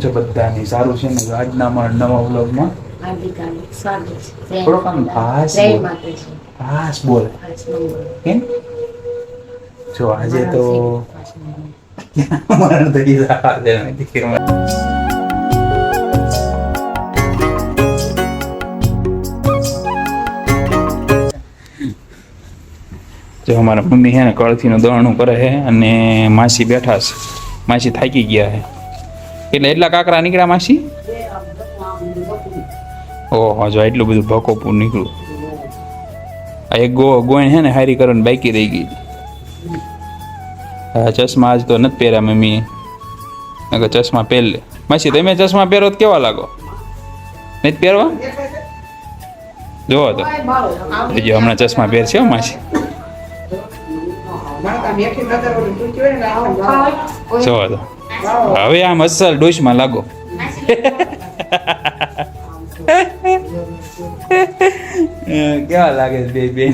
છે બધાની? સારું છે ને? આજના નવા વ્લોગમાં? થોડોક આમ માતાજી. ભાસ બોલ. કેમ? જો આજે તો. જો અમારા મમ્મી છે ને કળથીનું દળણું કરે છે અને માસી બેઠા છે. માસી થાકી ગયા છે. એટલે એટલા કાંકરા નીકળ્યા માસી? ઓહો જો એટલું બધું ભકોપું નીકળ્યું. આ એક ગો ગોણ છે ને હારી કરવાની બાકી રહી ગઈ. હા ચશ્મા આજ તો નથી પહેર્યા મમ્મી નકર ચશ્મા પહેર લે. માસી તમે ચશ્મા પહેરો તો કેવા લાગો? નથી પહેરવા? જોવો તો. જો હમણાં ચશ્મા પહેરશે હો માસી. જોવો તો. હવે આમ અસલ ડોશમાં લાગો. કેવા લાગે છે બે બે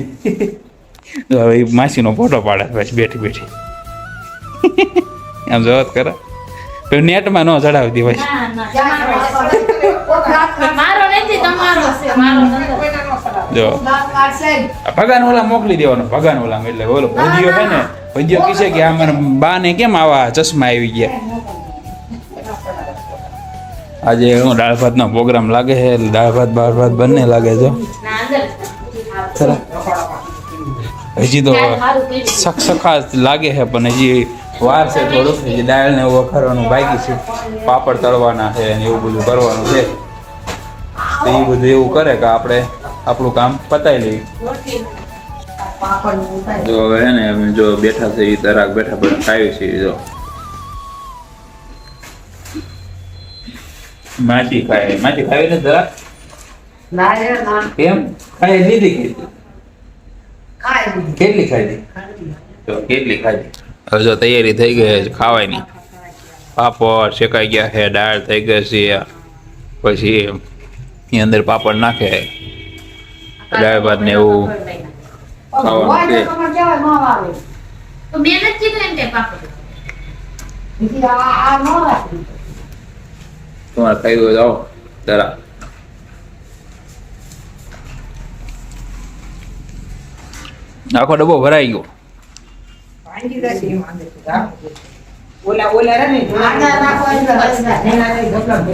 હવે માસીનો ફોટો પાડે પછી બેઠી બેઠી. આમ જવાબ કરે. તો નેટમાં ન ચડાવી દે ભાઈ ના, મારો નથી તમારો છે મારો નથી. જો. આ ભગાન ઓલા મોકલી દેવાનો ભગવાન ઓલા એટલે ઓલો ભજીયો છે ને ભજીયો કીશે કે આ મારા બાને કેમ આવા ચશ્મા આવી ગયા? આજે હું દાળ ભાતનો પ્રોગ્રામ લાગે છે એટલે દાળ ભાત બાળ ભાત બંને લાગે છે. ના, હજી તો સખ હારું લાગે છે પણ હજી વાર છે થોડુંક. હજી દાળને એવું વખારવાનું બાકી છે. પાપડ તળવાના છે ને એવું બધું કરવાનું છે. તો એ બધું એવું કરે કે આપણે આપણું કામ પતાવી લઈએ. જો હવે હે ને અમે જો બેઠા છે એ તરાક બેઠા બધા ખાવી છે જો. માટી ખાય. માટી ખાવી ને તરાક કેમ ખાઈ લીધી કીધી કેટલી ખાધી? તો કેટલી ખાધી? હવે જો તૈયારી થઈ ગઈ છે ખાવાની. પાપડ શેકાઈ ગયા છે દાળ થઈ ગઈ છે. પછી એની અંદર પાપડ નાખે. દાળ ભાત ને એવું. ખાવાનું છે તો મેં નથી કીધું એમ કે પાપડ. તમારે ખાઈ હોય જાઓ જરા આખો ડબ્બો ભરાઈ ગયો ઓલા ઓલા રે ને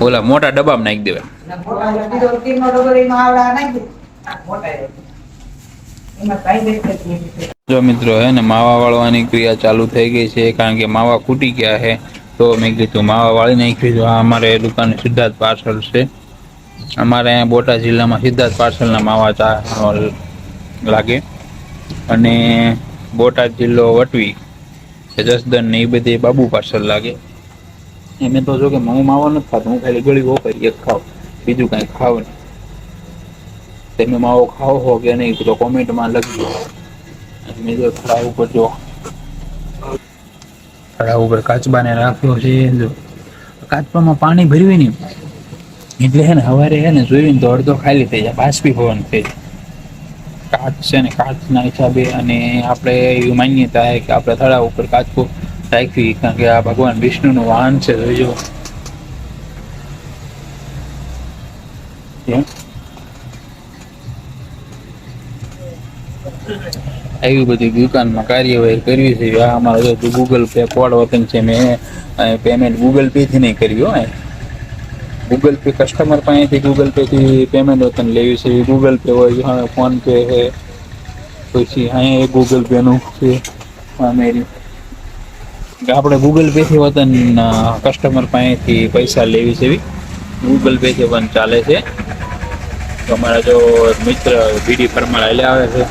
ઓલા મોટા ડબ્બામાં નાખી દેવા. જો મિત્રો હે ને માવા વાળવાની ક્રિયા ચાલુ થઈ ગઈ છે કારણ કે માવા ખૂટી ગયા છે તો મેં કીધું માવા વાળી નાખી જો આ અમારે દુકાને સિદ્ધાર્થ પાર્સલ છે. અમારે અહીંયા બોટાદ જિલ્લામાં સિદ્ધાર્થ પાર્સલના માવા ચા લાગે. અને બોટાદ જિલ્લો વટવી જસદન ને એ બધી બાબુ પાર્સલ લાગે. એમે તો જો કે હું માવો નથી ખાતો, હું ખાલી ગળી વપરી, એક ખાવ, બીજું કાંઈ ખાવ નહીં. તમે માવો ખાવ હો કે નહીં તો કોમેન્ટમાં લખજો. મેં જો થડા ઉપર જો. થડા ઉપર કાચબાને રાખ્યો છે. કાચબામાં પાણી ભર્યું નહીં એટલે હે ને સવારે હે ને જોયું તો અડધો ખાલી થઈ જાય બાષ્પીભવન થઈ જાય. કાચ છે ને કાચના હિસાબે અને આપણે એવી માન્યતા છે કે આપણે થડા ઉપર કાચકો રાખવી કારણ કે આ ભગવાન વિષ્ણુનું વાહન છે જોઈજો કેમ એવી બધી દુકાનમાં કાર્યવાહી કરવી છે. આ અમારો જો ગૂગલ પે કોડ વતન છે મેં પેમેન્ટ ગૂગલ પેથી નહીં કર્યું હોય ગૂગલ પે કસ્ટમર પાસેથી ગૂગલ પેથી પેમેન્ટ વતન લેવી છે. ગૂગલ પે હોય, હા ફોન પે છે, પછી અહીંયા ગૂગલ પેનું છે મેરી આપણે ગૂગલ પેથી વતન કસ્ટમર પાસેથી પૈસા લેવી છે. ગૂગલ પેથી પણ ચાલે છે. અમારા જો મિત્ર બીડી પરમાર હાલે આવે છે.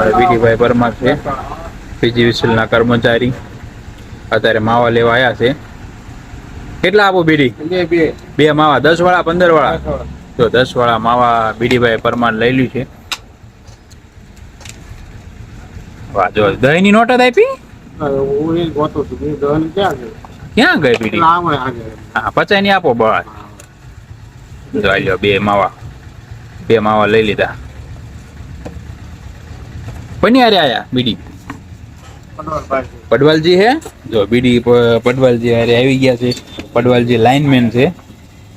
અમારા બીડીભાઈ પરમાર છે પીજીવીસીએલના કર્મચારી. અત્યારે માવા લેવા આવ્યા છે. કેટલા આપો બીડી? બે માવા દસ વાળા પંદર વાળા? તો દસ વાળા માવા બીડીભાઈ પરમાર લઈ લ્યું છે. વાજો દહીં ની નોટ જ આપી? ક્યાં ગઈ? બીડી? હા પચાઈ ની આપો બસ જો આ લ્યો બે માવા. બે માવા લઈ લીધા. કોની હારે આયા બીડી પડવાલજી હે જો બીડી પ- પડવાલજી હારે આવી ગયા છે પડવાલજી લાઇનમેન છે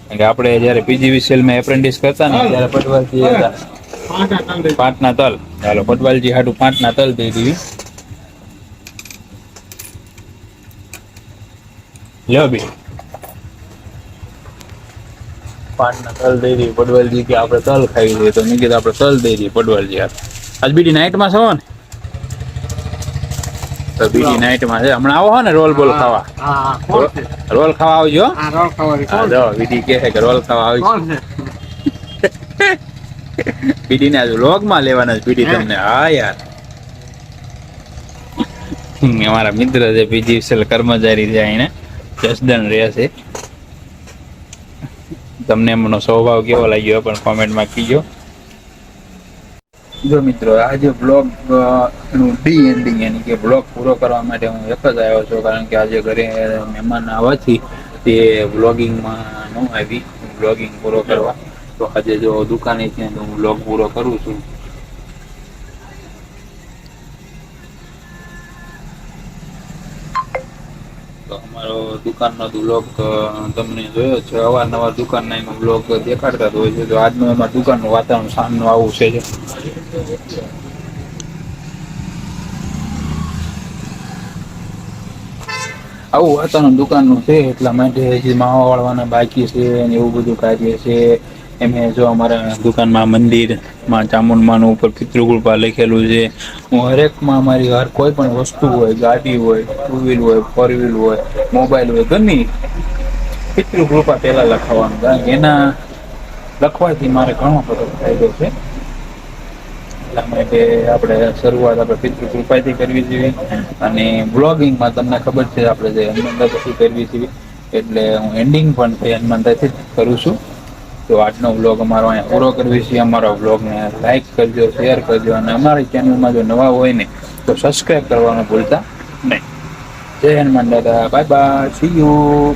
કારણ કે આપણે જ્યારે પીજીવીસીએલમાં એપ્રેન્ટિસ કરતા ને, ત્યારે પડવાલજી હતા। પાંચના તલ। ચાલો પડવાલજી હાટું પાંચના તલ દઈ દીધી। લ્યો બી પાંચના તલ દઈ દીધી પડવાલજી કે આપણે તલ ખાઈ લઈએ તો મેં કીધું આપણે તલ દઈ દઈએ પડવાલજી હાથ આજ બીડી નાઇટમાં છો ને? તો બીડી નાઇટમાં છે. હમણાં આવો હો ને રોલ બોલ ખાવા. રોલ ખાવા આવજો. જો બીડી કહે છે કે રોલ ખાવા આવજો. બીડી ને આજે લોગમાં લેવાના છે બીડી તમને. હા યાર. અમારા મિત્ર છે બીજી વિશેલ કર્મચારી છે અહીંયા જસદન રહે છે. તમને એમનો સ્વભાવ કેવો લાગ્યો પણ કોમેન્ટમાં કીજો. જો મિત્રો આજે બ્લોગનું ડી એન્ડિંગ યાની કે બ્લોગ પૂરો કરવા માટે હું એક જ આવ્યો છું, કારણ કે આજે ઘરે મહેમાન આવવાથી તે બ્લોગિંગમાં ન આવી બ્લોગિંગ પૂરો કરવા. તો આજે જો દુકાને છે, તો હું બ્લોગ પૂરો કરું છું. અમારો દુકાનનો બ્લોગ તમને જોયો છે. અવારનવાર દુકાનના એમાં બ્લોગ દેખાડતા જ હોય છે. તો આજનું એમાં દુકાનનું વાતાવરણ સામનું આવું છે. આવું વાતાવરણ દુકાનનું છે, એટલા માટે માવા વાળવાના બાકી છે અને એવું બધું કાર્ય છે. એમે જો અમારા દુકાનમાં મંદિરમાં ચામુંડમાનું ઉપર પિતૃકૃપા લખેલું છે. હું હરેકમાં અમારી હર કોઈ પણ વસ્તુ હોય, ગાડી હોય ટુ વ્હીલ હોય ફોર વ્હીલ હોય મોબાઈલ હોય, ગમે પિતૃકૃપા પહેલાં લખાવવાનું કારણ કે એના લખવાથી મારે ઘણો બધો ફાયદો છે. એટલા કે આપણે શરૂઆત આપણે પિતૃ કૃપાથી કરવી જોઈએ અને બ્લોગિંગમાં તમને ખબર છે આપણે જે હનુમાનદાસથી કરવી જોઈએ એટલે હું એન્ડિંગ પણ તે હનુમાનદાસથી જ કરું છું. તો આજનો બ્લોગ અમારો અહીંયા પૂરો કરવી છે. અમારા બ્લોગને લાઇક કરજો શેર કરજો અને અમારી ચેનલમાં જો નવા હોય ને, તો સબસ્ક્રાઈબ કરવાનું ભૂલતા નહીં. જય હનુમાન દાદા બાય બાય સી યુ